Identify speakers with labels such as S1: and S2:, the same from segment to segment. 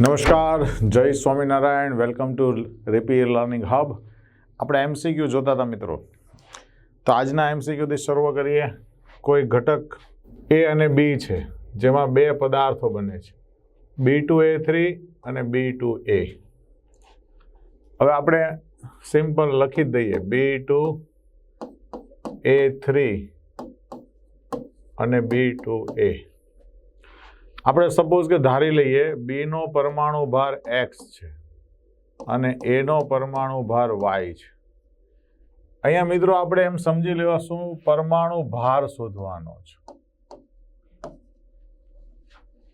S1: નમસ્કાર, Jai Swaminarayan, welcome to rapi learning hub. આપણે MCQ જોતા હતા મિત્રો. તો આજના એમસીક્યુથી શરૂ કરીએ. કોઈ ઘટક એ અને બી છે, જેમાં બે પદાર્થો બને છે. બી ટુ એ થ્રી અને બી ટુ એ હવે આપણે સિમ્પલ લખી જ દઈએ. બી ટુ એ થ્રી અને બી ટુ એ આપણે સપોઝ કે ધારી લઈએ બીનો પરમાણુ ભાર એક્સ છે અને એનો પરમાણુ ભાર વાય છે. અહીંયા મિત્રો આપણે એમ સમજી લેવા શું પરમાણુ ભાર શોધવાનો છે.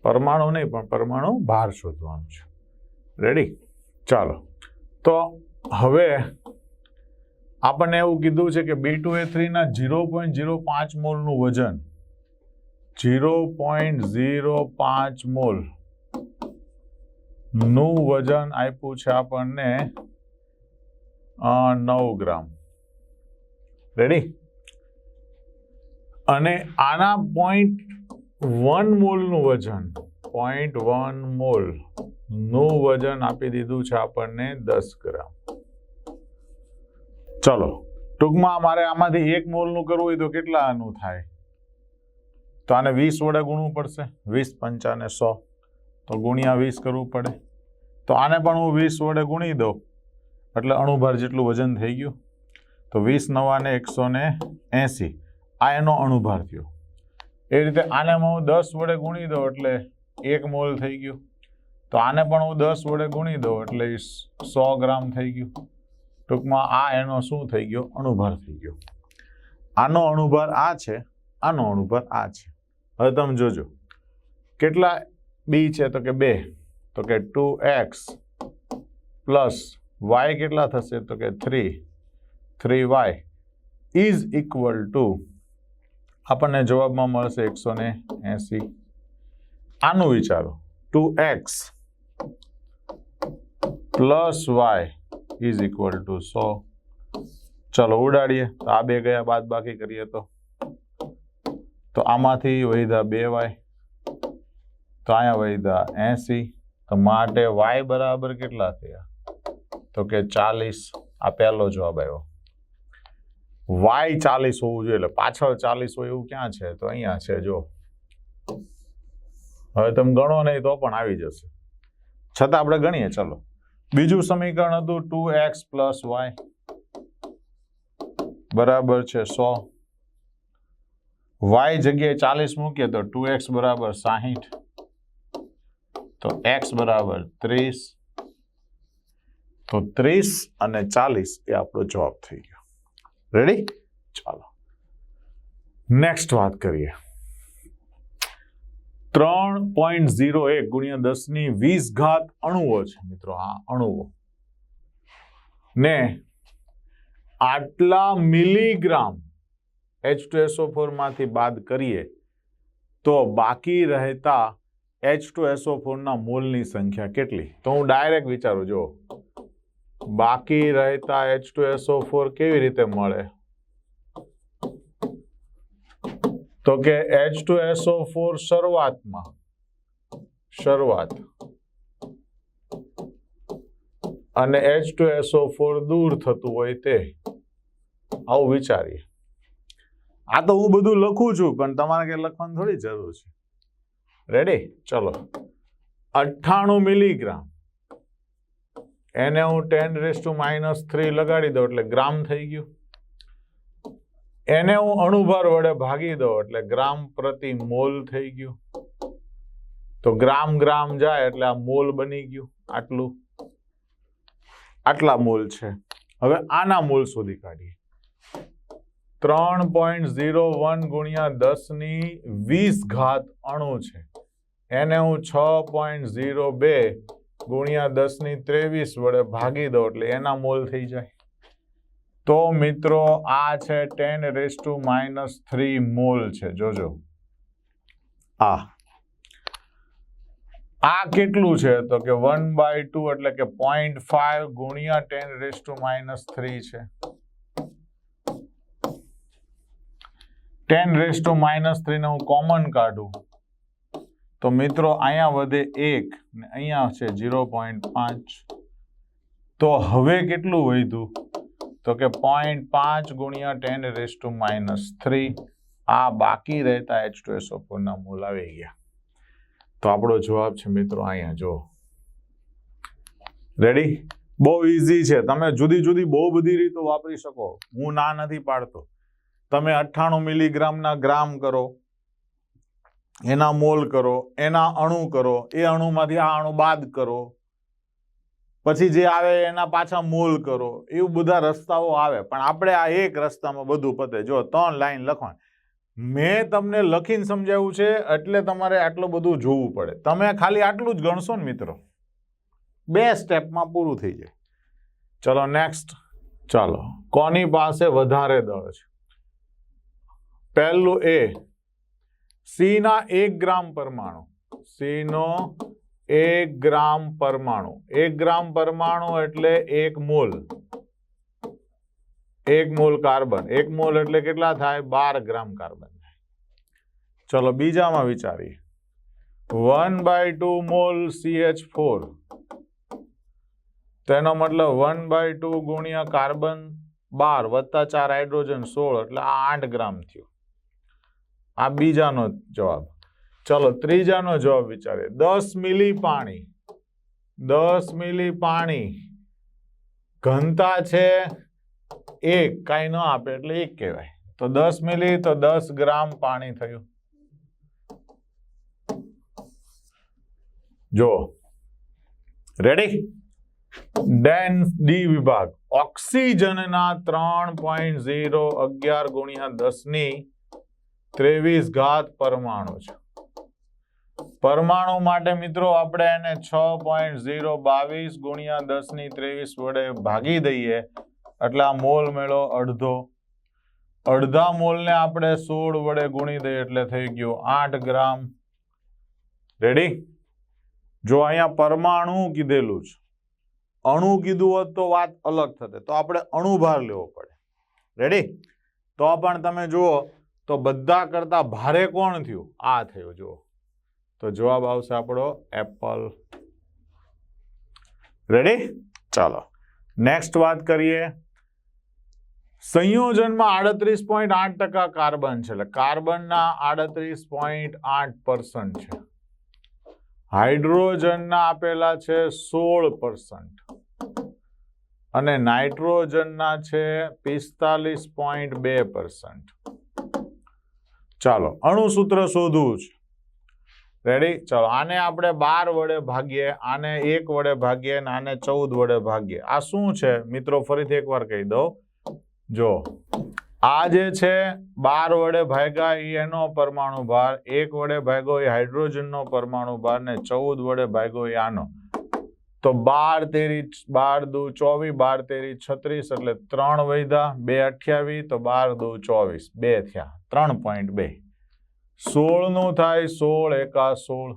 S1: પરમાણુ નહીં, પણ પરમાણુ ભાર શોધવાનો છે. રેડી ચાલો. તો હવે આપણને એવું કીધું છે કે બી ટુ એ થ્રીના ઝીરો પોઈન્ટ ઝીરો પાંચ મોલનું વજન ઝીરો પોઈન્ટ ઝીરો પાંચ મોલ. નું વજન આપ્યું છે આપણને નવ ગ્રામ. રેડી અને આના પોઈન્ટ વન મોલનું વજન પોઈન્ટ વન મોલનું વજન આપી દીધું છે આપણને દસ ગ્રામ. ચલો, ટૂંકમાં મારે આમાંથી એક મોલનું કરવું હોય તો કેટલાનું થાય? તો આને વીસ વડે ગુણવું પડશે. વીસ પંચાને સો. તો ગુણ્યા વીસ કરવું પડે. તો આને પણ હું વીસ વડે ગુણી દઉં. એટલે અણુભાર જેટલું વજન થઈ ગયું. તો વીસ નવાને એકસો ને એંસી. આ એનો અણુભાર થયો. એ રીતે આને હું દસ વડે ગુણી દઉં એટલે એક મોલ થઈ ગયું. તો આને પણ હું દસ વડે ગુણી દઉં એટલે સો ગ્રામ થઈ ગયું. ટૂંકમાં આ એનો શું થઈ ગયો? અણુભાર થઈ ગયો. આનો અણુભાર આ છે. આનો અણુભાર આ છે. હવે તમે જોજો. કેટલા બી છે તો કે બે? તો કે ટુ એક્સ પ્લસ વાય કેટલા થશે? તો કે three three Y is equal to આપણને જવાબમાં મળશે એકસો ને એંસી. આનું વિચારો. Two X plus Y is equal to સો. ચલો ઉડાડીએ. તો આ બે ગયા બાદ બાકી કરીએ તો? તો આમાંથી વૈધા બે વાય, તો અહીંયા વૈધા એસી. તો માટે વાય બરાબર કેટલા થયા? તો કે ચાલીસ. આ પહેલો જવાબ આવ્યો. વાય ચાલીસ હોવું જોઈએ, એટલે પાછળ ચાલીસ હોય એવું ક્યાં છે? તો અહીંયા છે, જો. હવે તમે ગણો નહીં તો પણ આવી જશે. છતાં આપણે ગણીએ, ચલો. બીજું સમીકરણ હતું ટુ એક્સ પ્લસ વાય. બરાબર છે, સો. વાય જગ્યાએ ચાલીસ મૂકીએ તો ટુ એક્સ બરાબર સાહીઠ. તો એક્સ બરાબર ત્રીસ. તો ત્રીસ અને ચાલીસ એ આપણો જવાબ થઈ ગયો. રેડી ચાલો. નેક્સ્ટ વાત કરીએ. ત્રણ પોઈન્ટ ઝીરો એક ગુણ્યા દસની વીસ ઘાત અણુઓ છે. મિત્રો, આ અણુઓ. ને આટલા મિલીગ્રામ એચ ટુ એસઓ ફોરમાંથી બાદ કરીએ, તો બાકી રહેતા એચ ટુ એસઓ ફોરના મોલની સંખ્યા કેટલી? તો હું ડાયરેક્ટ વિચારું જો બાકી રહેતા એચ ટુ એસઓ ફોર કેવી રીતે મળે? તો કે એચ ટુ એસઓ ફોર શરૂઆતમાં, શરૂઆત. અને એચ ટુ એસઓ ફોર દૂર થતું હોય તે, આવું વિચારીએ. આ તો હું બધું લખું છું, પણ તમારે કઈ લખવાની થોડી જરૂર છે. રેડી ચલો. અઠ્ઠાણું મિલીગ્રામ. એને હું ten raise to minus three લગાડી દઉં, એટલે ગ્રામ થઈ ગયું. એને હું અણુભાર વડે ભાગી દઉં, એટલે ગ્રામ પ્રતિ મોલ થઈ ગયું. તો ગ્રામ ગ્રામ જાય, એટલે આ મોલ બની ગયું. આટલું. આટલા મોલ છે. હવે આના મોલ શોધી કાઢીએ. ત્રણ પોઈન્ટ ઝીરો વન ગુણ્યા દસની વીસ ઘાત અણુ છે. એને હું છ પોઈન્ટ ઝીરો બે ગુણ્યા દસની ત્રેવીસ વડે ભાગી દઉં એટલે એના મોલ થઈ જાય. તો મિત્રો આ છે ten raise to minus three mole છે. જોજો. આ. આ કેટલું છે? તો કે વન બાય ટુ એટલે કે પોઈન્ટ ફાઈવ ગુણ્યા ten raise to minus three છે. ટેન રેસ ટુ માઇનસ થ્રીને હું કોમન કાઢું. તો મિત્રો, અહીંયા વધે એક ને અહીંયા છે ઝીરો પોઈન્ટ પાંચ. તો હવે કેટલું વધ્યું? તો કે પોઈન્ટ પાંચ ગુણ્યા ten raise to minus three આ બાકી રહેતા એચ ટુ એસ ઓપોના મૂલ આવી ગયા. તો આપણો જવાબ છે મિત્રો અહીંયા જો રેડી બહુ ઇઝી છે. તમે જુદી જુદી બહુ બધી રીતો વાપરી શકો. હું ના નથી પાડતો. તમે અઠ્ઠાણું મિલીગ્રામના ગ્રામ કરો, એના મોલ કરો, એના અણુ કરો, એ અણુમાંથી આ અણુ બાદ કરો, પછી જે આવે એના પાછા મોલ કરો, એવું બધા રસ્તાઓ આવે. પણ આપણે આ એક રસ્તામાં બધું પતે. જો, ત્રણ લાઈન લખવાની. મેં તમને લખીને સમજાવ્યું છે, એટલે તમારે આટલું બધું જોવું પડે. તમે ખાલી આટલું જ ગણશો ને મિત્રો. બે સ્ટેપમાં પૂરું થઈ જાય. ચલો, નેક્સ્ટ. ચાલો. કોની પાસે વધારે દળ છે? પહેલું એ સી ના એક ગ્રામ પરમાણુ. સી નો એક ગ્રામ પરમાણુ. એક ગ્રામ પરમાણુ એટલે એક મોલ. એક મોલ કાર્બન. એક મોલ એટલે કેટલા થાય? બાર ગ્રામ કાર્બન ચલો બીજામાં વિચારીએ. One by two mole CH four. તેનો મતલબ વન બાય ટુ ગુણ્યા કાર્બન બાર વત્તા ચાર હાઇડ્રોજન સોળ એટલે આઠ ગ્રામ થયું. આ બીજાનો જવાબ. ચલો, ત્રીજાનો જવાબ વિચારીએ. દસ મિલી પાણી. દસ મિલી પાણી. ઘનતા છે એક, કાંઈ ન આપે એટલે એક કહેવાય. તો દસ મિલી, તો દસ ગ્રામ પાણી થયું. જો રેડી ડેન ડી વિભાગ. ઓક્સિજનના ત્રણ પોઈન્ટ ઝીરો અગિયાર ગુણ્યા દસની ત્રેવીસ ઘાત પરમાણુ છે. પરમાણુ માટે મિત્રો આપણે એને છ પોઈન્ટ ઝીરો બાવીસ ગુણ્યા દસની ત્રેવીસ વડે ભાગી દઈએ. એટલે આ મોલ મેળો અડધો. અડધા મોલને આપણે સોળ વડે ગુણી દઈએ એટલે થઈ ગયું આઠ ગ્રામ. રેડી જો અહીંયા પરમાણુ કીધેલું છે. અણુ કીધું હોત તો વાત અલગ થતે. તો આપણે અણુભાર લેવો પડે. રેડી તો પણ તમે જુઓ તો બધા કરતા ભારે કોણ થયું? આ થયું, જુઓ. તો જવાબ આવશે આપણો એપલ. રેડી ચાલો. નેક્સ્ટ વાત કરીએ. સંયોજનમાં આડત્રીસ પોઈન્ટ આઠ ટકા કાર્બન છે, એટલે કાર્બનના આડત્રીસ પોઈન્ટ આઠ પર્સન્ટ છે. હાઇડ્રોજનના આપેલા છે સોળ પર્સન્ટ અને નાઇટ્રોજનના છે પિસ્તાલીસ પોઈન્ટ બે પર્સન્ટ ચાલો, અણુસૂત્ર શોધવું છે. રેડી ચાલો, આને આપણે બાર વડે ભાગીએ, આને એક વડે ભાગીએ અને આને ચૌદ વડે ભાગીએ. આ શું છે? મિત્રો, ફરીથી એકવાર કહી દઉં. જો, આ જે છે, બાર વડે ભાગ્યા એનો પરમાણુ ભાર, એક વડે ભાગ્યો એ હાઇડ્રોજનનો પરમાણુ ભાર ને ચૌદ વડે ભાગ્યો એ આનો. તો બાર તેરી, બાર દુ ચોવીસ, બાર તેરી છત્રીસ એટલે ત્રણ વૈધા, બે અઠ્યાવીસ, તો બાર દુ ચોવીસ, બે થયા. ત્રણ પોઈન્ટ બે. સોળનું થાય સોળ એકા સોળ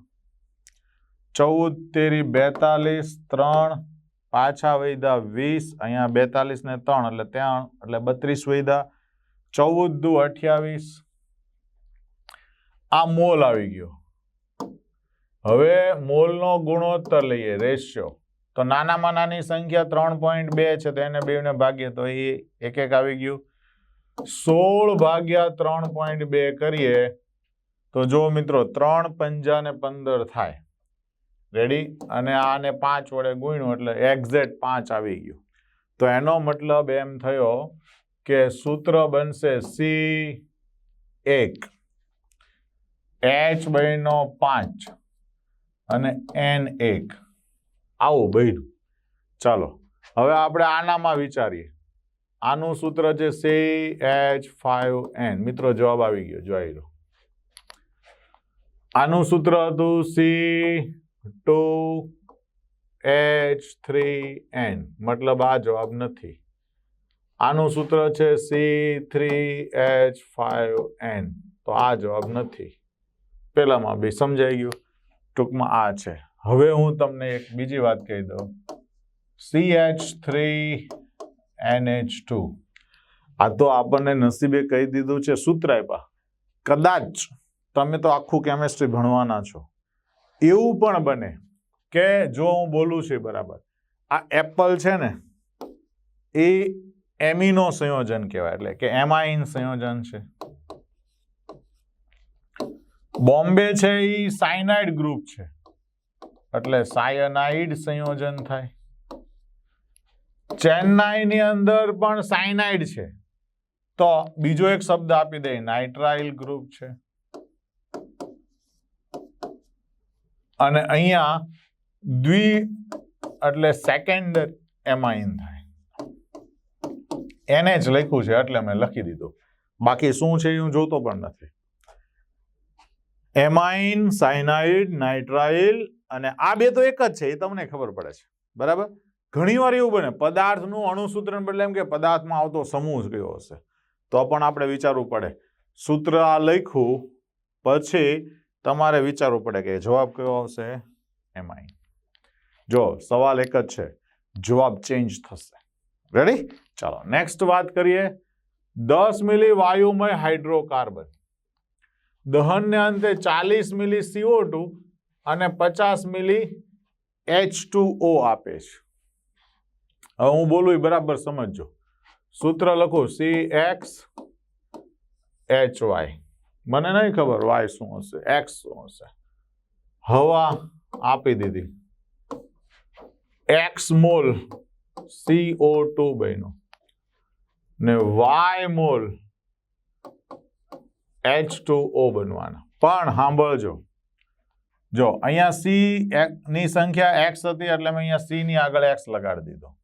S1: ચૌદ તેરી બેતાલીસ, ત્રણ. પાછા વૈદા વીસ, અહીંયા બેતાલીસ ને ત્રણ, એટલે ત્યાં એટલે બત્રીસ વૈદા. ચૌદ દુ અઠ્યાવીસ. આ મોલ આવી ગયો. હવે મોલનો ગુણોત્તર લઈએ, રેશિયો. તો નાનામાં નાની સંખ્યા ત્રણ પોઈન્ટ બે છે, તો એને બેને ભાગીએ, તો એ એક એક આવી ગયું. સોળ ભાગ્યા ત્રણ પોઈન્ટ બે કરીએ તો જો મિત્રો ત્રણ પંજા ને પંદર થાય. રેડી અને આને પાંચ વડે ગુણ્યું એટલે એક્ઝેક્ટ પાંચ આવી ગયું. તો એનો મતલબ એમ થયો કે સૂત્ર બનશે સી એક. એચ બહેનો પાંચ અને એન એક. આવું બન્યું. ચાલો, હવે આપણે આનામાં વિચારીએ. આનું સૂત્ર છે સી એચ ફાઈવ એન મિત્રો, જવાબ આવી ગયો, જોઈ લો. આનું સૂત્ર હતું C two H three N મતલબ આ જવાબ નથી. આનું સૂત્ર છે C three H five N તો આ જવાબ નથી. પેલામાં બી સમજાઈ ગયું. ટૂંકમાં આ છે. હવે હું તમને એક બીજી વાત કહી દઉં. C H three N H two. આ તો આપણને નસીબે કહી દીધું છે, સૂત્ર આપ્યા. કદાચ તમે તો આખું કેમેસ્ટ્રી ભણવાના છો. એવું પણ બને કે જો હું બોલું છું બરાબર. આ એપલ છે ને, એ એમિનો સંયોજન કહેવાય, એટલે કે એમાઇન સંયોજન છે. બોમ્બે છે એ સાયનાઇડ ગ્રુપ છે. એટલે સાયનાઇડ સંયોજન થાય. ચેન્નાઈની અંદર પણ સાયનાઇડ છે. તો બીજો એક શબ્દ આપી દે નાઇટ્રાઇલ ગ્રુપ છે. અને અહીંયા દ્વિ એટલે સેકન્ડ એમાઇન થાય. એને જ લખ્યું છે એટલે મેં લખી દીધું. બાકી શું છે હું જોતો પણ નથી. એમાઇન સાયનાઇડ નાઇટ્રાઇલ અને આ બે તો એક જ છે, એ તમને ખબર પડે છે. બરાબર? ઘણી વાર એવું બને, પદાર્થનું અણુસૂત્રણ બદલે એમ કે પદાર્થમાં આવતો સમૂહ કયો હશે? તો પણ આપણે વિચારવું પડે. સૂત્ર આ લખ્યું, પછી તમારે વિચારવું પડે કે જવાબ કયો આવશે? એમાઇન જો, સવાલ એક જ છે. જવાબ ચેન્જ થશે. રેડી ચાલો નેક્સ્ટ વાત કરીએ. દસ મિલી વાયુમય હાઇડ્રોકાર્બન. દહનને અંતે ચાલીસ મિલી સીઓ અને પચાસ મિલી એચ આપે છે. હવે હું બોલું એ બરાબર સમજજો. સૂત્ર લખું સી એક્સ એચ વાય મને નહીં ખબર વાય શું હશે એક્સ શું હશે. હવા આપી દીધી. એક્સ મોલ સીઓ ટુ બન્યું. ને Y mole H two O બનવાના. પણ સાંભળજો. જો, અહીંયા સી ની સંખ્યા એક્સ હતી એટલે મેં અહીંયા સી ની આગળ એક્સ લગાડી દીધો.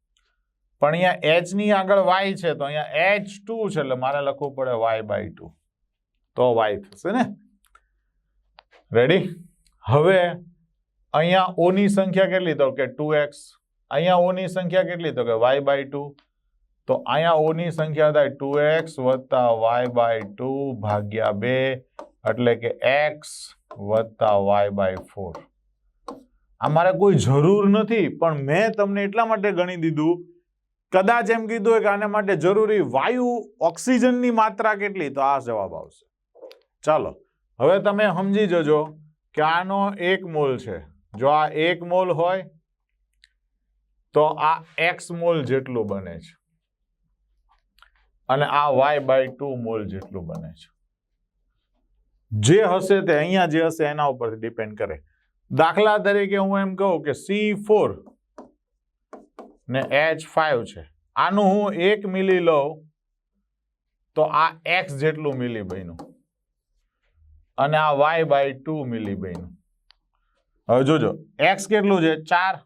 S1: પણ અહીંયા એચની આગળ વાય છે, તો અહીંયા એચ ટુ છે, એટલે મારે લખવું પડે વાય બાય ટુ તો વાય થશે ને? રેડી હવે અહીંયા ઓની સંખ્યા કેટલી? તો કે ટુ એક્સ અહીંયા ઓની સંખ્યા કેટલી? તો કે વાય બાય ટુ તો અહીંયા ઓની સંખ્યા થાય ટુ એક્સ વત્તા વાય બાય ટુ ભાગ્યા બે, એટલે કે એક્સ વત્તા વાય બાય ફોર આ મારે કોઈ જરૂર નથી, પણ મેં તમને એટલા માટે ગણી દીધું કદાચ એમ કીધું કે આને માટે જરૂરી વાયુ ઓક્સિજનની માત્રા કેટલી? તો આ જવાબ આવશે. ચાલો, હવે તમે સમજી જજો કે આનો એક મોલ છે. જો આ એક મોલ હોય, તો આ એક્સ મોલ જેટલું બને છે. અને આ વાય બાય ટુ મોલ જેટલું બને છે. જે હશે તે અહીંયા જે હશે એના ઉપરથી ડિપેન્ડ કરે. દાખલા તરીકે હું એમ કહું કે સી ફોર ને એચ ફાઈવ છે. આનું હું એક મિલી લઉં તો આ એક્સ જેટલું મિલી બન્યું. અને આ વાય બાય ટુ મિલી બન્યું. હવે જોજો એક્સ કેટલું છે? ચાર.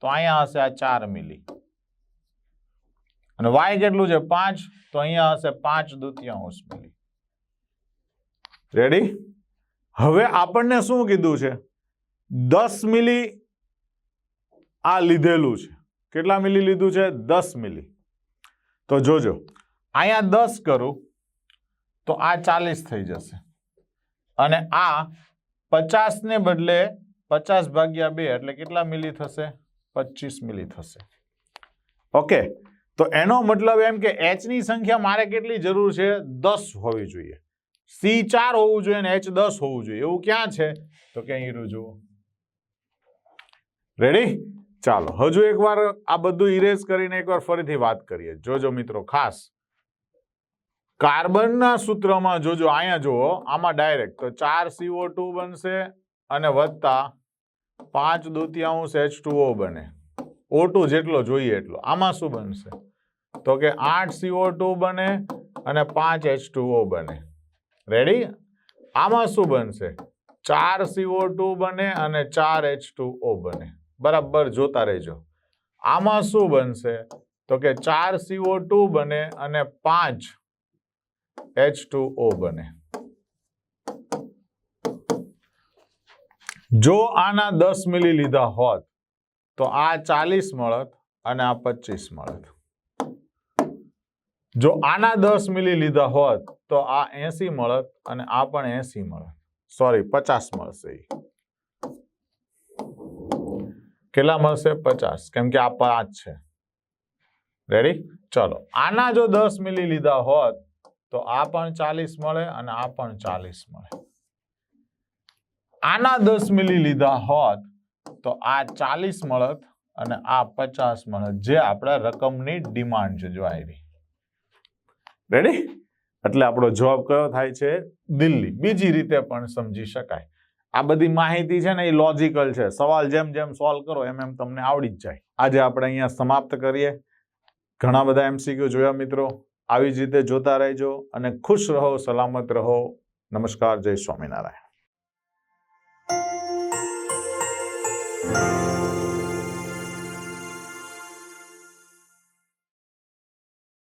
S1: તો અહીંયા હશે આ ચાર મિલી. અને વાય કેટલું છે? પાંચ. તો અહીંયા હશે પાંચ દુત્યાંશ મિલી. રેડી હવે આપણને શું કીધું છે? દસ મિલી આ લીધેલું છે. કેટલા મિલી લીધું છે? દસ મિલી. તો જોજો. અહીંયા દસ કરું, તો આ ચાલીસ થઈ જશે. અને આ પચાસને બદલે પચાસ ભાગ્યા બે એટલે કેટલા મિલી થશે? પચીસ મિલી થશે. ઓકે. તો એનો મતલબ એમ કે એચની સંખ્યા મારે કેટલી જરૂર છે? દસ હોવી જોઈએ. સી ચાર હોવું જોઈએ અને એચ દસ હોવું જોઈએ. એવું ક્યાં છે? તો કે અહીં રેડી ચાલો, હજુ એકવાર આ બધું ઇરેઝ કરીને એકવાર ફરીથી વાત કરીએ. જોજો મિત્રો, ખાસ. કાર્બનના સૂત્રમાં જોજો, અહીંયા જુઓ, આમાં ડાયરેક્ટ તો ચાર સીઓ ટુ બનશે અને વત્તા પાંચ દુતિયાંશ એચ ટુઓ બને. ઓ જેટલો જોઈએ એટલો. આમાં શું બનશે? તો કે આઠ સીઓ ટુ બને અને પાંચ એચ ટુઓ બને. રેડી આમાં શું બનશે? ચાર સીઓ ટુ બને અને ચાર એચ ટુ ઓ બને. બરાબર જોતા રહેજો. આમાં શું બનશે? તો કે ચાર સીઓ ટુ બને અને પાંચ એચ ટુ બને. જો આના દસ મિલી લીધા હોત, તો આ ચાલીસ મળત અને આ પચીસ મળત. જો આના દસ મિલી લીધા હોત, તો આ એસી મળત અને આ પણ એસી મળત. સોરી પચાસ મળશે. કેટલા મળશે? પચાસ. કેમ કે આ પાંચ છે. રેડી ચલો. આના જો દસ મિલી લીધા હોત, તો આ પણ ચાલીસ મળે અને આ પણ ચાલીસ મળે. આના દસ મિલી લીધા હોત, તો આ ચાલીસ મળત અને આ પચાસ મળત. જે આપણા રકમની ડિમાન્ડ છે જો આવી રેડી એટલે આપણો જવાબ કયો થાય છે? દિલ્હી. બીજી રીતે પણ સમજી શકાય. આ બધી માહિતી છે ને એ લોજિકલ છે. સવાલ જેમ જેમ સોલ્વ કરો, એમ એમ તમને આવડી જ જાય. આજે આપણે અહીંયા સમાપ્ત કરીએ. ઘણા બધા એમસીક્યુ જોયા મિત્રો. આવી જ રીતે જોતા રહેજો અને ખુશ રહો, સલામત રહો. નમસ્કાર, જય સ્વામિનારાયણ.